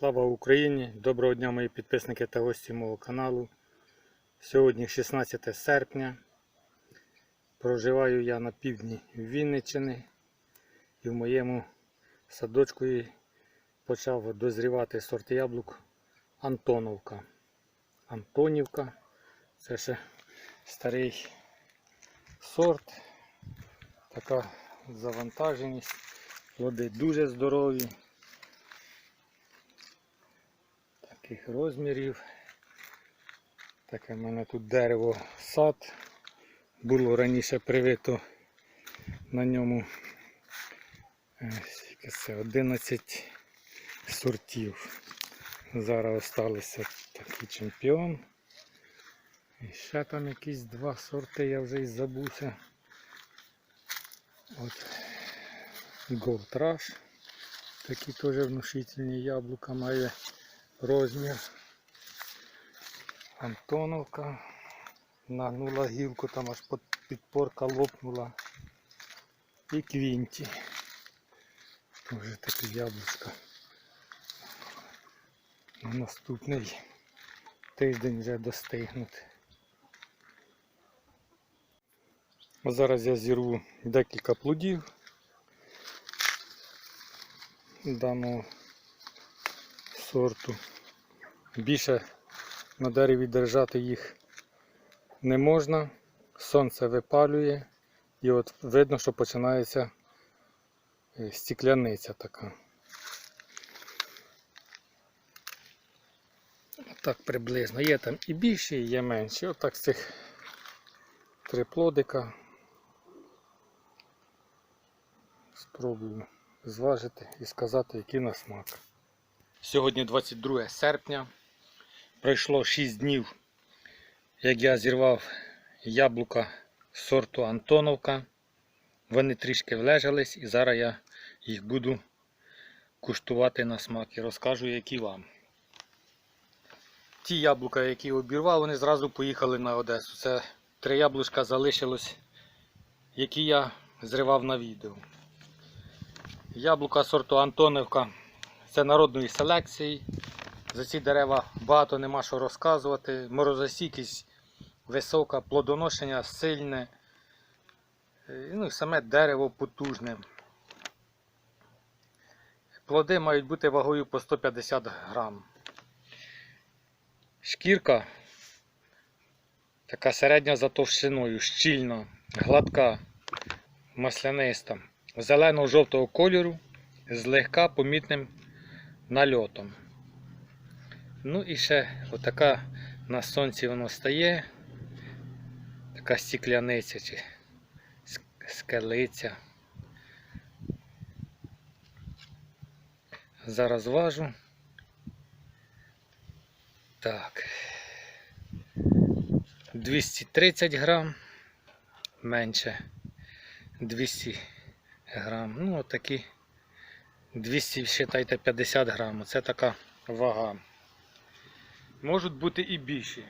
Слава Україні! Доброго дня мої підписники та гості мого каналу. Сьогодні 16 серпня. Проживаю я на півдні Вінниччини і в моєму садочку почав дозрівати сорт яблук Антоновка. Антонівка. Це ще старий сорт. Така завантаженість. Плоди дуже здорові. Таких розмірів. Таке в мене тут дерево сад. Було раніше привито на ньому е, це, 11 сортів. Зараз залишилися такий чемпіон. І ще там якісь два сорти, я вже і забувся. От Gold Rush. Такі теж внушительні яблука має розмір. Антоновка. Нагнула гілку, там аж підпорка лопнула. І квінті. Тоже такі яблучка. На наступний тиждень вже достигнуть. А Зараз я зірву декілька плодів даного сорту. Більше на дереві держати їх не можна. Сонце випалює і от видно, що починається е, стікляниця така. Так приблизно. Є там і більші, і є менші. Отак з цих три плодика. Спробую зважити і сказати, який на смак. Сьогодні 22 серпня. Пройшло 6 днів, як я зірвав яблука сорту Антоновка. Вони трішки влежались і зараз я їх буду куштувати на смак і розкажу, які вам. Ті яблука, які обірвав, вони зразу поїхали на Одесу. Це три яблучка залишилось, які я зривав на відео. Яблука сорту Антоновка це народної селекції. За ці дерева багато нема що розказувати. Морозостійкість висока, плодоношення сильне. Е, Ну і саме дерево потужне. Плоди мають бути вагою по 150 грам. Шкірка така середня за товщиною, щільна, гладка, масляниста, зелено-жовтого кольору, з легка помітним нальотом. Ну і ще отака на сонці воно стає, така стікляниця чи скелиця. Зараз важу. Так. 230 грам, менше 200 грам. Ну, отакі 200, вважайте, 50 грам. Це така вага. Можуть бути і більші.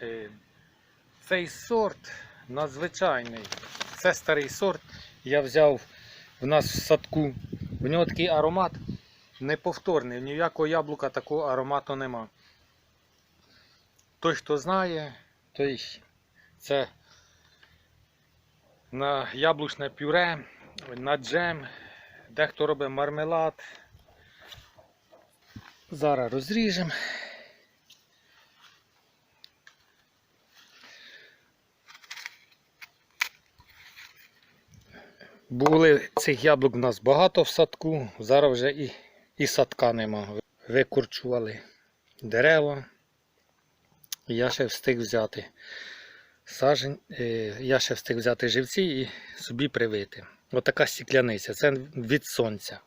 Е, Цей сорт надзвичайний. Це старий сорт. Я взяв в нас в садку. В нього такий аромат неповторний. Ніякого яблука такого аромату нема. Той, хто знає, той це на яблучне пюре, на джем, дехто робить мармелад. Зараз розріжемо. Були цих яблук у нас багато в садку, зараз вже і, і садка нема. Викорчували дерева. Я ще встиг взяти сажень, е, я ще встиг взяти живці і собі привити. Отака стікляниця, це від сонця.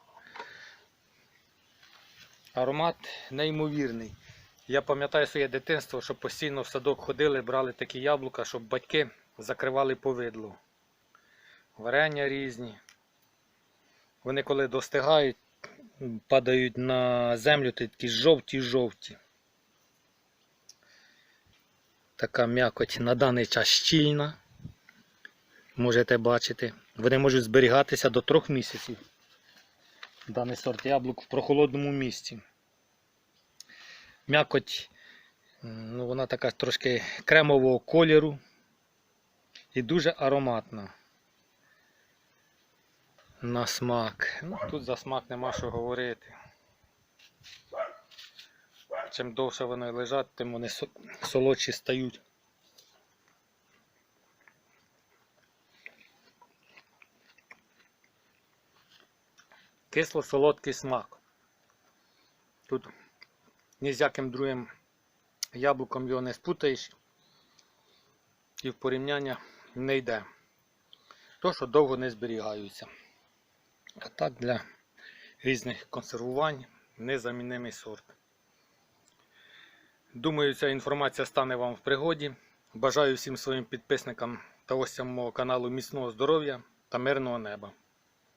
Аромат неймовірний. Я пам'ятаю своє дитинство, що постійно в садок ходили, брали такі яблука, щоб батьки закривали повидло. Варення різні. Вони коли достигають, падають на землю, то такі жовті-жовті. Така м'якоть на даний час щільна. Можете бачити. Вони можуть зберігатися до трьох місяців. Даний сорт яблук в прохолодному місці. М'якоть, ну, вона така трошки кремового кольору і дуже ароматна. На смак. Ну, тут за смак нема що говорити. Чим довше вони лежать, тим вони солодші стають. Кисло-солодкий смак. Тут ні з яким другим яблуком його не спутаєш і в порівняння не йде. То, що довго не зберігаються. А так для різних консервувань незамінний сорт. Думаю, ця інформація стане вам в пригоді. Бажаю всім своїм підписникам та гостям мого каналу міцного здоров'я та мирного неба.